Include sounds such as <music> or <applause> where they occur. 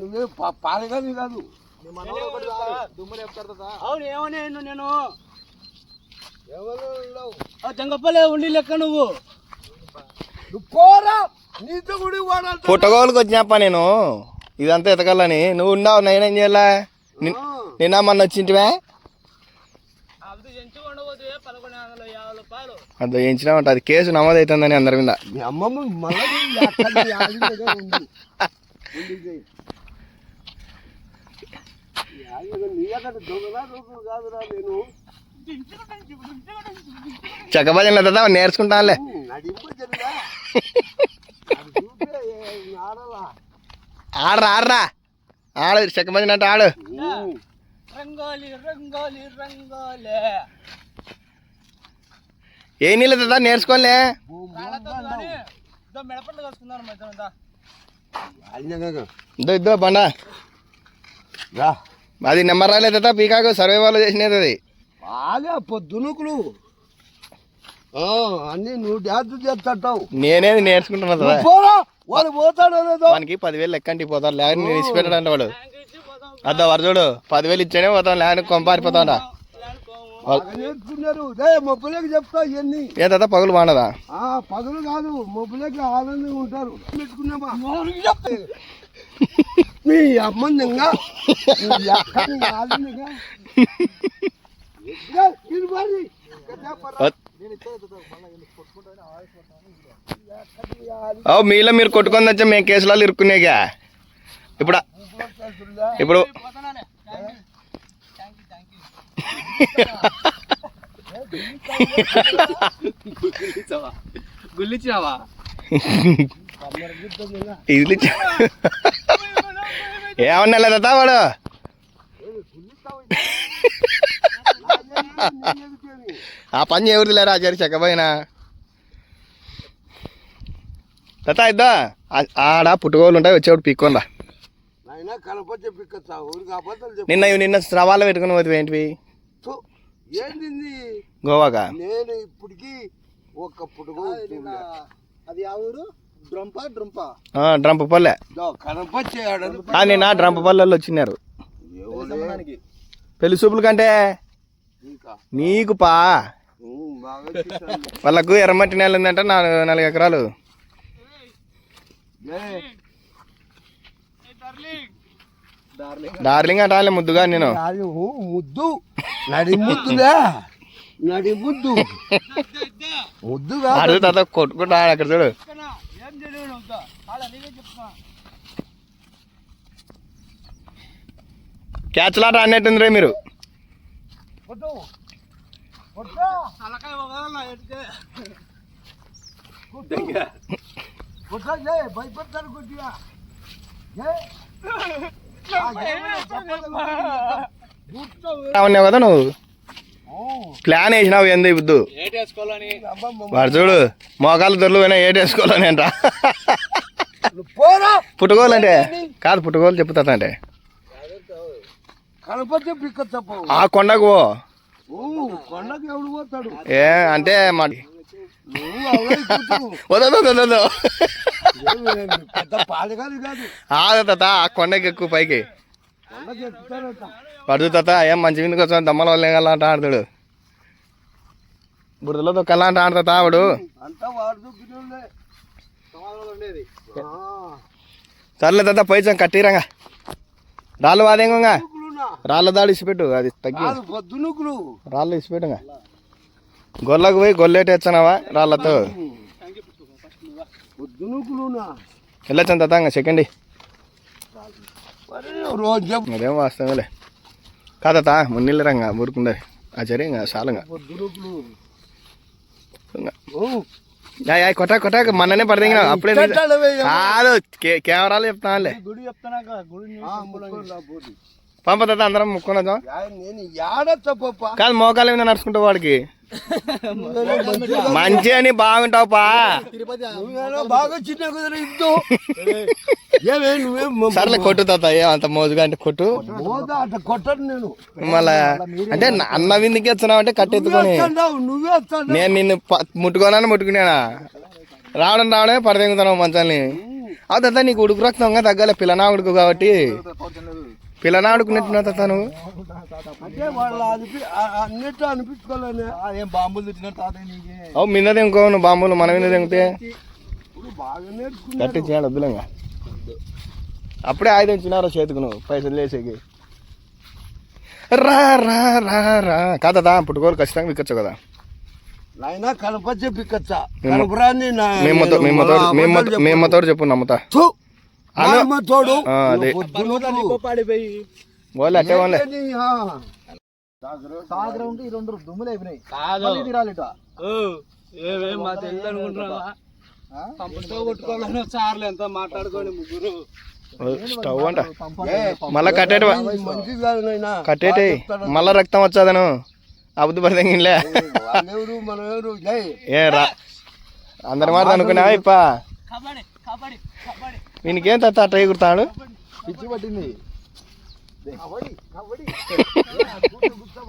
నువ్వే పాలగాని కాదు. అవును ఏమని నేను? జంగపల్లె ఉండి లెక్క నువ్వు. పోరా. నీతో కూడా వాడాలి పుట్టగోలుకి వచ్చినప్ప నేను? ఇదంతా ఎతకాలని. నువ్వు ఉన్నావు నేనేం చేయాలా? నిన్- నిన్న మొన్న వచ్చింటివే? అది ఎంచు ఉండబోతే పదకొండు వందల యాభై రూపాయలు. అది వేయించినామంట అది కేసు నమోదు అవుతుందని అందరి మీద. <laughs> చెక్కబజన కదా నేర్చుకుంటానులే. ఆడరా ఆడరా. ఆడు చెక్కబజన అంటే ఆడు. రంగోలి రంగోలి రంగోలే. ఏ నీళ్ళు కదా నేర్చుకోలే మెడపట్లు ఇద్దో ఇద్దో బండ. రా. అది నెంబర్ రాలేదు పీకాకు సర్వే వాళ్ళు చేసినది అది. బాగా పొద్దునుకులు ఆ, అన్ని నువ్వు డ్యాన్స్ చేస్తావు నేనేది నేర్చుకుంటున్నా కదా వాడు పోతాడో వానికి పదివేలు లెక్కంటి పోతాడు. లేక నేను ఇచ్చి పెట్టాడంట వాడు. అద్దా వరజోడు పదివేలు ఇచ్చానే పోతాం లేక కొంపారిపోతాడా అనుకోము బాగా నేర్చుకున్నారు రే మొబ్బులకి చెప్తా ఇవన్నీ. ఏ తాత పగులు ఆ పగలు కాదు మొబ్బులకి ఆనందంగా ఉంటారు. పెట్టుకున్నామా? మీ అమ్మందంగా మీలో మీరు కొట్టుకొని వచ్చా మేము కేసులలో ఇరుక్కునేగా. ఇప్పుడు. ఇప్పుడు గుల్లిచ్చినావా ఏమన్నా లేదా వాడు? ఆ పని ఎవరిది లేరా ఆచారి చెక్కపోయినా తాత ఇద్దా? ఆడ పుట్టుకోలు ఉంటాయి వచ్చేవాడు చెప్పు. నిన్న ఇవి నిన్న స్రవాలు పెట్టుకుని పోతే ఏంటివి? ఏంది గోవాగా నేను ఇప్పటికి ఒక్క పుట్టుకో అది ఆ ఊరు? డ్రంప డ్రంప? ఆ, డ్రంప పల్లె ఆ, నిన్న డ్రంప పల్లెల్లో వచ్చినారు. పెళ్ళి చూపుల కంటే నీకు పా. వాళ్ళకు ఎర్రమట్టి నేల ఉందంట నాలుగు నాలుగు ఎకరాలు. డార్లింగ్ అంటే ముద్దుగా నేను. ముద్దు. నడి ముద్దులే నడి ముద్దు. ముద్దు కాదు. అడుగు తాత కొట్టుకుంటా అక్కడ చూడు. చెప్తున్నా క్యాచ్లాట అన్నట్టుంది రే మీరు భయపడతారు కొద్దిగా. ఉన్నావు కదా నువ్వు? ప్లాన్ వేసినావు వేసుకోవాలని అబ్బమ్మ, వాడు చూడు మోకాలు దొరలు పోయినా ఏటేసుకోవాలని అంట. అంటే కాదు పుట్టుకోలు చెప్తా అంటే ఆ కొండకు పో. ఏ అంటే మా. వదదు వదదు తాత ఆ కొండకి ఎక్కువ పైకి. పడుతు తాత ఏం మంచి మీదకి వచ్చాను దమ్మల వాళ్ళు ఏం అంట ఆడతాడు. బురదలో దొక్కలా అంట ఆడతా ఆవిడు? అంతా వాడు దుక్కినోళ్ళే. ఉండేది ఆ, సర్లే తాత పైచం కట్టిరంగా. రాళ్ళు వాదేంగా? రాళ్ళ దాడి ఇసిపెట్టు అది తగ్గి. రాళ్ళు ఇసిపెట్టుగా. గొల్లకు పోయి గొల్లేటి వచ్చానావా రాళ్ళతో? పొద్దునుకులునా వెళ్ళొచ్చాను తాత ఇంకా సెకండ్ మరి రోజు చెప్పు అదేం వాస్తవలే కాదత మున్నీళ్ళ రంగా ఊరుకుండదు ఆచార్య ఇంకా చాలుగా పొద్దునుకులు ఇంకా ఓ, యా, యా, కొట్టా కొట్టా మననే పడదింగా అప్పుడే నీ- చెట్టాలవే ఏమో. కాదు కే- కెమెరాలు చెప్తానులే గుడి చెప్తున్నాక గుడి ఆ, ముక్కోలా పోటీ. పంప తాత అందరం ముక్కున్నా యా, నేను యాడ తప్ప కాదు మోకాలు మీద నడుచుకుంటావు వాడికి. మంచి అని బాగుంటావు పా నువ్వేనా బాగా చిన్న కుదిరి ఇద్దు. <laughs> ఏమే నువ్వేం సర్లే కొట్టు తాత ఏమంత మోజుగా అంటే కొట్టు. కొట్టను నేను. మళ్ళా అంటే అన్న విందుకి వచ్చినావు అంటే కట్టెత్తుకొని. నేను నిన్ను ముట్టుకోనని ముట్టుకునేనా? రావడం రావడమే పడదెంగుతున్నావు మంచాన్ని అవుతా నీకు ఉడుకు రక్తంగా తగ్గాలి పిల్లనాడుకు కాబట్టి. పిల్లనాడుకు నెట్టిన తాత నువ్వు? అంటే వాళ్ళు అన్నిట్లో అనిపించుకోలేనే ఏం బాంబులు నీకే? అవు నువ్వు బాంబులు మన మీద తెంగితే గట్టి చేయాలి వద్దులేంగా. అప్పుడే ఆయుధం ఇచ్చినారా చేతికి నువ్వు? పైసలు లేసేకి. రా రా రా రా. కాదా పుట్టుకోరు ఖచ్చితంగా విక్కచ్చు కదా. నాయన కనపచ్చే పిక్కచ్చా? కనపరాని నా- మేమ్మతో నేను మేమ్మతో తోడు. ఆ, అదే. పొద్దునకు. పడిపోయి వాళ్ళే అట్టే వాళ్ళే ఏంటని, ఆ. సాగర ఉంటే ఈ రెండు దుమ్ములు అయిపోయినాయి. కాదు. మళ్ళీ తీరాలి ఇటు. ఓ, ఏమేం మా తెల్లు అనుకుంటున్నావా పంపుతో కొట్టుకోవాలని సార్లు ఎంత మాట్లాడుకోండి ముగ్గురు. స్టవ్ అంట. మళ్ళా కట్టేటి ఇది మంచిది కాదు నాయనా. కట్టేటి. మళ్ళా రక్తం వచ్చాదను. అబద్ధ ఏ రా. అందరి మాట అనుకున్నావా ఇప్ప? కబడ్డీ కబడ్డీ కబడ్డీ. వీనికేం తాత అట్ట ఎగురుతాడు పిచ్చి పట్టింది. <laughs>